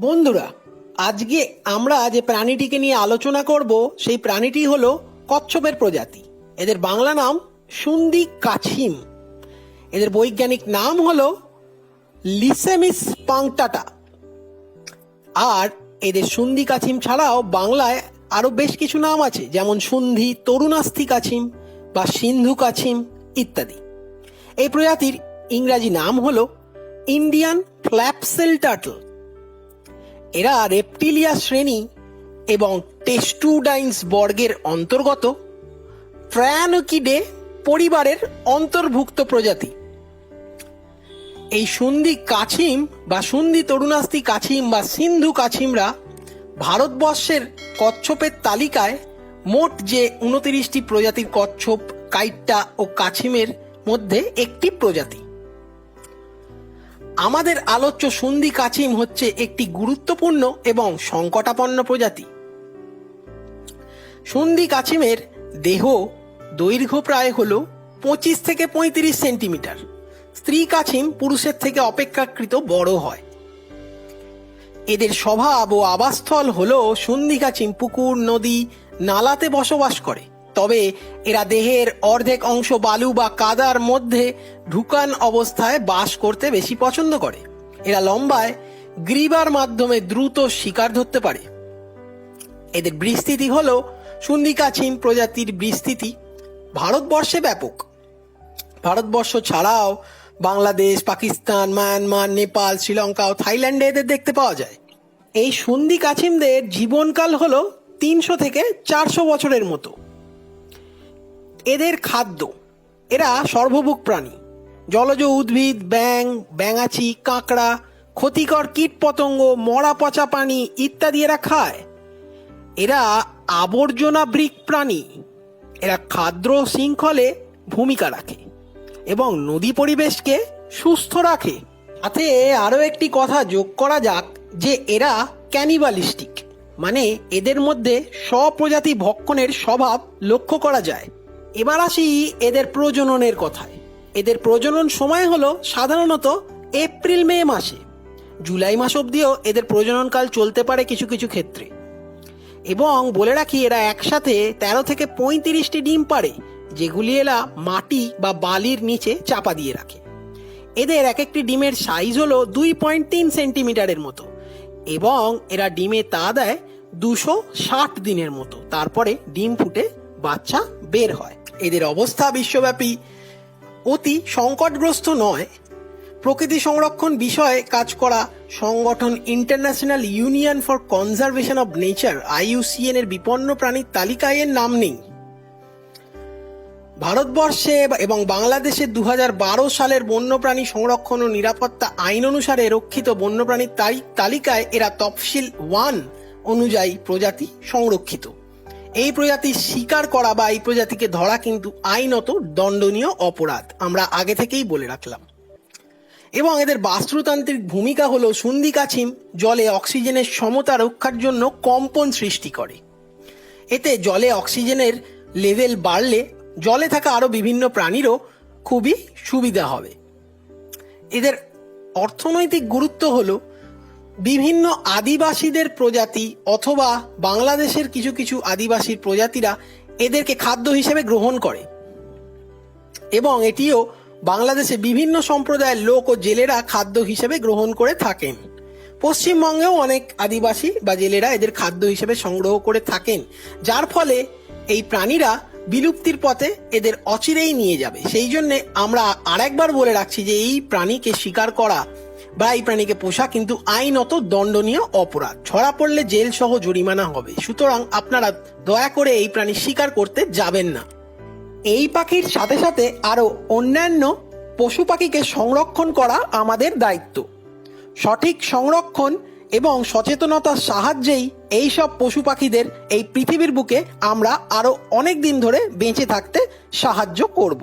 বন্ধুরা, আজকে আমরা যে প্রাণীটিকে নিয়ে আলোচনা করব, সেই প্রাণীটি হলো কচ্ছপের প্রজাতি। এদের বাংলা নাম সুন্দি কাছিম। এদের বৈজ্ঞানিক নাম হলো লিসেমিস পাংটাটা। আর এদের সুন্দি কাছিম ছাড়াও বাংলায় আরও বেশ কিছু নাম আছে, যেমন সুন্ধি তরুণাস্থি কাছিম বা সিন্ধু কাছিম ইত্যাদি। এই প্রজাতির ইংরাজি নাম হলো ইন্ডিয়ান ফ্ল্যাপসেল টার্টল এরা রেপটিলিয়া শ্রেণি এবং টেস্টুডাইন্স বর্গের অন্তর্গত। ট্রায়ানোকিডে পরিবারের অন্তর্ভুক্ত প্রজাতি। এই সুন্দি কাছিম বা সুন্দি তরুণাস্তি কাছিম বা সিন্ধু কাছিমরা ভারতবর্ষের কচ্ছপের তালিকায় মোট যে উনতিরিশটি প্রজাতির কচ্ছপ, কাইট্টা ও কাছিমের মধ্যে একটি প্রজাতি। আমাদের আলোচ্য সুন্দি কাছিম হচ্ছে একটি গুরুত্বপূর্ণ এবং সংকটাপন্ন প্রজাতি। সুন্দি কাছিমের দেহ দৈর্ঘ্য প্রায় হল পঁচিশ থেকে পঁয়ত্রিশ সেন্টিমিটার। স্ত্রী কাছিম পুরুষের থেকে অপেক্ষাকৃত বড় হয়। এদের স্বভাব ও আবাসস্থল হল সুন্দি কাছিম পুকুর, নদী, নালাতে বসবাস করে। তবে এরা দেহের অর্ধেক অংশ বালু বা কাদার মধ্যে ঢুকান অবস্থায় বাস করতে বেশি পছন্দ করে। এরা লম্বায়, গ্রীবার মাধ্যমে দ্রুত শিকার ধরতে পারে। এদের বিস্তৃতি হল সুন্দিকাছিম প্রজাতির বিস্তৃতি। ভারতবর্ষে ব্যাপক। ভারতবর্ষ ছাড়াও বাংলাদেশ, পাকিস্তান, মায়ানমার, নেপাল, শ্রীলঙ্কা ও থাইল্যান্ডে এদের দেখতে পাওয়া যায়। এই সুন্দি কাছিমদের জীবনকাল হল তিনশো থেকে চারশো বছরের মতো। এদের খাদ্য, এরা সর্বভুক প্রাণী। জলজ উদ্ভিদ ব্যাং ব্যাঙাচি কাঁকড়া, ক্ষতিকর কীট পতঙ্গ মরা পচা পানি ইত্যাদি এরা খায়। এরা আবর্জনা বৃক প্রাণী। এরা খাদ্য শৃঙ্খলে ভূমিকা রাখে এবং নদী পরিবেশকে সুস্থ রাখে। সাথে আরও একটি কথা যোগ করা যাক যে এরা ক্যানিবালিস্টিক মানে এদের মধ্যে স্বপ্রজাতি ভক্ষণের স্বভাব লক্ষ্য করা যায়। এবার আসি এদের প্রজননের কথায়। এদের প্রজনন সময় হলো সাধারণত এপ্রিল, মে মাসে। জুলাই মাস অবধিও এদের প্রজননকাল চলতে পারে কিছু কিছু ক্ষেত্রে। এবং বলে রাখি এরা একসাথে তেরো থেকে পঁয়ত্রিশটি ডিম পারে যেগুলি এরা মাটি বা বালির নিচে চাপা দিয়ে রাখে। এদের এক একটি ডিমের সাইজ হলো দুই পয়েন্ট তিন সেন্টিমিটারের মতো। এবং এরা ডিমে তা দেয় দুশো ষাট দিনের মতো। তারপরে ডিম ফুটে বাচ্চা বের হয়। এদের অবস্থা বিশ্বব্যাপী। অতি সংকটগ্রস্ত নয়, প্রকৃতি সংরক্ষণ বিষয়ে কাজ করা সংগঠন international union for conservation of nature IUCN এর বিপন্ন প্রাণীর তালিকায় এর নাম নেই। ভারতবর্ষে এবং বাংলাদেশে দু হাজার বারো সালের বন্যপ্রাণী সংরক্ষণ ও নিরাপত্তা আইন অনুসারে রক্ষিত বন্যপ্রাণীর তালিকায় এরা তফসিল ওয়ান অনুযায়ী প্রজাতি সংরক্ষিত। এই প্রজাতি শিকার করা বা এই প্রজাতিকে ধরা কিন্তু আইনত দণ্ডনীয় অপরাধ। আমরা আগে থেকেই বলে রাখলাম। এবং এদের বাস্তুতান্ত্রিক ভূমিকা হলো সুন্দি কাছিম জলে অক্সিজেনের সমতা রক্ষার জন্য কম্পন সৃষ্টি করে। এতে জলে অক্সিজেনের লেভেল বাড়লে জলে থাকা আরও বিভিন্ন প্রাণীরও খুবই সুবিধা হবে। এদের অর্থনৈতিক গুরুত্ব হলো বিভিন্ন আদিবাসীদের প্রজাতি অথবা বাংলাদেশের কিছু কিছু আদিবাসীর প্রজাতিরা এদেরকে খাদ্য হিসেবে গ্রহণ করে। এবং এটিও বাংলাদেশে বিভিন্ন সম্প্রদায়ের লোক ও জেলেরা খাদ্য হিসেবে গ্রহণ করে থাকেন। পশ্চিমবঙ্গেও অনেক আদিবাসী বা জেলেরা এদের খাদ্য হিসেবে সংগ্রহ করে থাকেন, যার ফলে এই প্রাণীরা বিলুপ্তির পথে এদের অচিরেই নিয়ে যাবে। সেই জন্য আমরা আরেকবার বলে রাখছি যে এই প্রাণীকে শিকার করা বা এই প্রাণীকে পোষা, কিন্তু আইনত দণ্ডনীয় অপরাধ। ধরা পড়লে জেল সহ জরিমানা হবে। সুতরাং আপনারা দয়া করে এই প্রাণী শিকার করতে যাবেন না। এই পাখির সাথে সাথে আরও অন্যান্য পশু পাখিকে সংরক্ষণ করা আমাদের দায়িত্ব। সঠিক সংরক্ষণ এবং সচেতনতার সাহায্যেই এই সব পশু পাখিদের এই পৃথিবীর বুকে আমরা আরও অনেক দিন ধরে বেঁচে থাকতে সাহায্য করব।